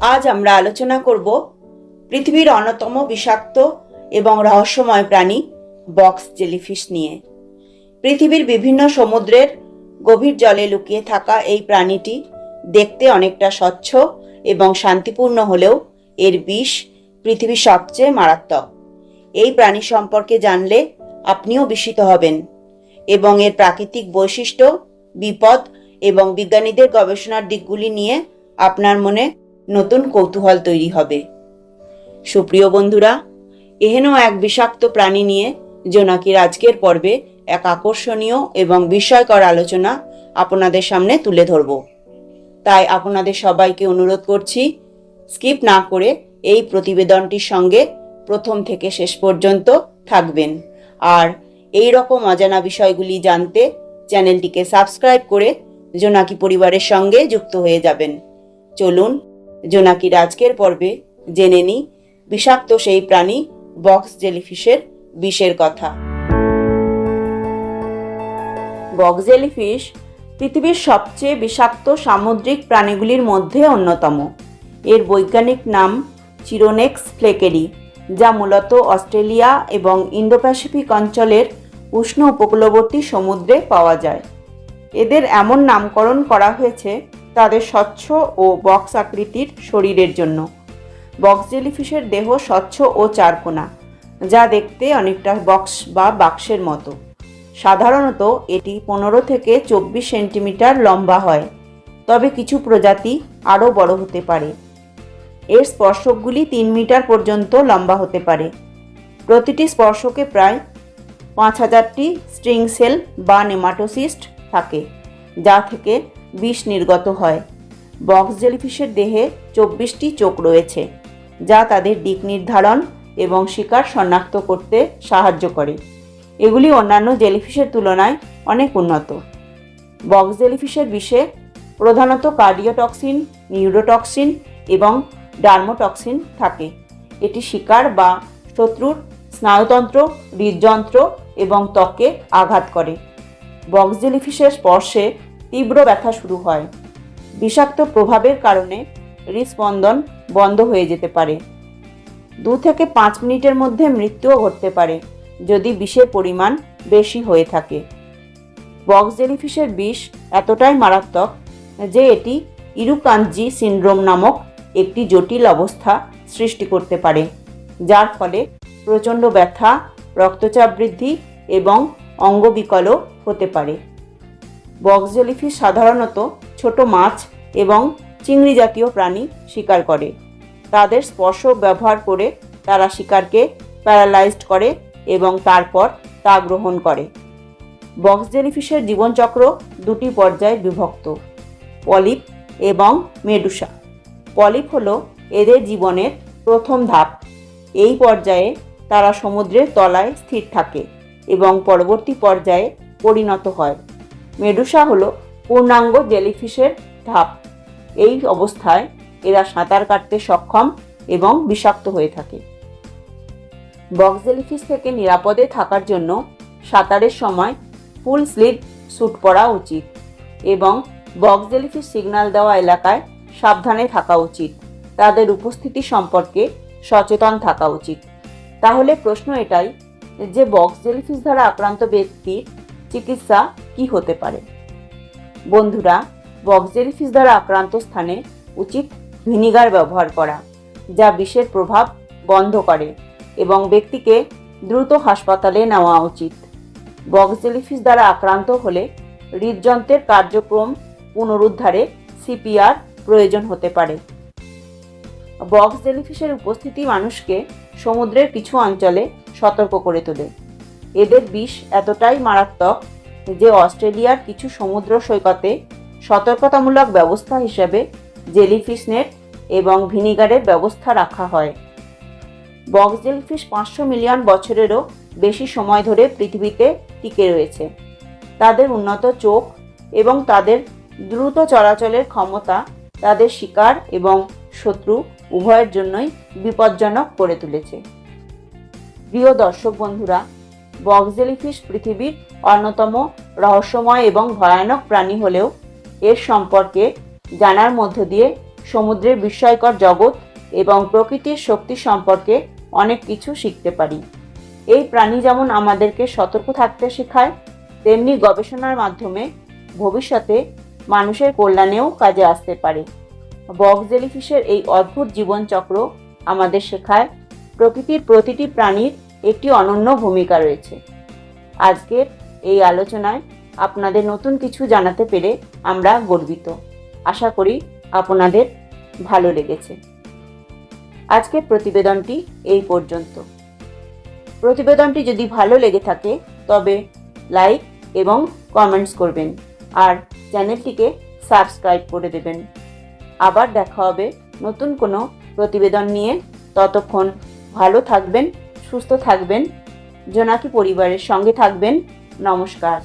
আজ আমরা আলোচনা করব পৃথিবীর অন্যতম বিষাক্ত এবং রহস্যময় প্রাণী বক্স জেলিফিশ নিয়ে। পৃথিবীর বিভিন্ন সমুদ্রের গভীর জলে লুকিয়ে থাকা এই প্রাণীটি দেখতে অনেকটা স্বচ্ছ এবং শান্তিপূর্ণ হলেও এর বিষ পৃথিবীর সবচেয়ে মারাত্মক। এই প্রাণী সম্পর্কে জানলে আপনিও বিস্মিত হবেন এবং এর প্রাকৃতিক বৈশিষ্ট্য, বিপদ এবং বিজ্ঞানীদের গবেষণার দিকগুলি নিয়ে আপনার মনে নতুন কৌতূহল তৈরি হবে। সুপ্রিয় বন্ধুরা, এহেন এক বিষাক্ত প্রাণী নিয়ে জোনাকির আজকের পর্বে এক আকর্ষণীয় এবং বিস্ময়কর আলোচনা আপনাদের সামনে তুলে ধরব। তাই আপনাদের সবাইকে অনুরোধ করছি, স্কিপ না করে এই প্রতিবেদনটির সঙ্গে প্রথম থেকে শেষ পর্যন্ত থাকবেন। আর এই রকম অজানা বিষয়গুলি জানতে চ্যানেলটিকে সাবস্ক্রাইব করে জোনাকি পরিবারের সঙ্গে যুক্ত হয়ে যাবেন। চলুন জোনাকির আজকের পর্বে জেনে নিই বিষাক্ত সেই প্রাণী বক্স জেলিফিশের বিষের কথা। বক্স জেলিফিশ পৃথিবীর সবচেয়ে বিষাক্ত সামুদ্রিক প্রাণীগুলির মধ্যে অন্যতম। এর বৈজ্ঞানিক নাম চিরোনেক্স ফ্লেকেরি, যা মূলত অস্ট্রেলিয়া এবং ইন্দো প্যাসিফিক অঞ্চলের উষ্ণ উপকূলবর্তী সমুদ্রে পাওয়া যায়। এদের এমন নামকরণ করা হয়েছে তাদের স্বচ্ছ ও বক্স আকৃতির শরীরের জন্য। বক্স জেলিফিশের দেহ স্বচ্ছ ও চারকোনা, যা দেখতে অনেকটা বক্স বা বাক্সের মতো। সাধারণত এটি পনেরো থেকে চব্বিশ সেন্টিমিটার লম্বা হয়, তবে কিছু প্রজাতি আরও বড় হতে পারে। এর স্পর্শকগুলি তিন মিটার পর্যন্ত লম্বা হতে পারে। প্রতিটি স্পর্শকে প্রায় পাঁচ হাজারটি স্ট্রিং সেল বা নেমাটোসিস্ট থাকে, যা থেকে বিষ নির্গত হয়। বক্স জেলিফিশের দেহে চব্বিশটি চোখ রয়েছে, যা তাদের দিক নির্ধারণ এবং শিকার শনাক্ত করতে সাহায্য করে। এগুলি অন্যান্য জেলিফিশের তুলনায় অনেক উন্নত। বক্স জেলিফিশের বিষে প্রধানত কার্ডিওটক্সিন, নিউরোটক্সিন এবং ডার্মোটক্সিন থাকে। এটি শিকার বা শত্রুর স্নায়ুতন্ত্র, হৃদযন্ত্র এবং ত্বকে আঘাত করে। বক্স জেলিফিশের স্পর্শে তীব্র ব্যথা শুরু হয়। বিষাক্ত প্রভাবের কারণে হৃদস্পন্দন বন্ধ হয়ে যেতে পারে। দু থেকে পাঁচ মিনিটের মধ্যে মৃত্যুও ঘটতে পারে, যদি বিষের পরিমাণ বেশি হয়ে থাকে। বক্স জেলিফিশের বিষ এতটাই মারাত্মক যে এটি ইরুকাঞ্জি সিন্ড্রোম নামক একটি জটিল অবস্থা সৃষ্টি করতে পারে, যার ফলে প্রচণ্ড ব্যথা, রক্তচাপ বৃদ্ধি এবং অঙ্গবিকলও হতে পারে। বক্স জেলিফিশ সাধারণত ছোট মাছ এবং চিংড়ি জাতীয় প্রাণী শিকার করে। তাদের স্পর্শ ব্যবহার করে তারা শিকারকে প্যারালাইজড করে এবং তারপর তা গ্রহণ করে। বক্স জেলিফিশের জীবনচক্র দুটি পর্যায়ে বিভক্ত, পলিপ এবং মেডুসা। পলিপ হলো এদের জীবনের প্রথম ধাপ। এই পর্যায়ে তারা সমুদ্রের তলায় স্থির থাকে এবং পরবর্তী পর্যায়ে পরিণত হয়। মেডুসা হলো পূর্ণাঙ্গ জেলিফিশের ধাপ। এই অবস্থায় এরা সাঁতার কাটতে সক্ষম এবং বিষাক্ত হয়ে থাকে। বক্স জেলিফিশ থেকে নিরাপদে থাকার জন্য সাঁতারের সময় ফুল স্লিভ স্যুট পরা উচিত এবং বক্স জেলিফিশ সিগন্যাল দেওয়া এলাকায় সাবধানে থাকা উচিত। তাদের উপস্থিতি সম্পর্কে সচেতন থাকা উচিত। তাহলে প্রশ্ন এটাই যে বক্স জেলিফিশ দ্বারা আক্রান্ত ব্যক্তির চিকিৎসা কি হতে পারে? বন্ধুরা, বক্স জেলিফিশ দ্বারা আক্রান্ত স্থানে উচিত ভিনিগার ব্যবহার করা, যা বিষের প্রভাব বন্ধ করে এবং ব্যক্তিকে দ্রুত হাসপাতালে নেওয়া উচিত। বক্স জেলিফিশ দ্বারা আক্রান্ত হলে হৃদযন্ত্রের কার্যক্রম পুনরুদ্ধারে সিপিআর প্রয়োজন হতে পারে। বক্স জেলিফিশের উপস্থিতি মানুষকে সমুদ্রের কিছু অঞ্চলে সতর্ক করে তোলে। এদের বিষ এতটাই মারাত্মক যে অস্ট্রেলিয়ার কিছু সমুদ্র সৈকতে সতর্কতামূলক ব্যবস্থা হিসেবে জেলিফিশ নেট এবং ভিনিগারের ব্যবস্থা রাখা হয়। বক্স জেলিফিশ পাঁচশো মিলিয়ন বছরেরও বেশি সময় ধরে পৃথিবীতে টিকে রয়েছে। তাদের উন্নত চোখ এবং তাদের দ্রুত চলাচলের ক্ষমতা তাদের শিকার এবং শত্রু উভয়ের জন্যই বিপজ্জনক করে তুলেছে। প্রিয় দর্শক বন্ধুরা বক্স জেলিফিশ পৃথিবীর অন্যতম রহস্যময় এবং ভয়ানক প্রাণী হলেও এর সম্পর্কে জানার মধ্য দিয়ে সমুদ্রের বিস্ময়কর জগৎ এবং প্রকৃতির শক্তি সম্পর্কে অনেক কিছু শিখতে পারি। এই প্রাণী যেমন আমাদেরকে সতর্ক থাকতে শেখায়, তেমনি গবেষণার মাধ্যমে ভবিষ্যতে মানুষের কল্যাণেও কাজে আসতে পারে। বক জেলিফিশের এই অদ্ভুত জীবনচক্র আমাদের শেখায় প্রকৃতির প্রতিটি প্রাণীর একটি অনন্য ভূমিকা রয়েছে। আজকের এই আলোচনায় আপনাদের নতুন কিছু জানাতে পেরে আমরা গর্বিত। আশা করি আপনাদের ভালো লেগেছে। আজকের প্রতিবেদনটি এই পর্যন্ত। প্রতিবেদনটি যদি ভালো লেগে থাকে, তবে লাইক এবং কমেন্টস করবেন আর চ্যানেলটিকে সাবস্ক্রাইব করে দেবেন। আবার দেখা হবে নতুন কোনো প্রতিবেদন নিয়ে। ততক্ষণ ভালো থাকবেন সুস্থ থাকবেন জোনাকি পরিবারের সঙ্গে থাকবেন। নমস্কার।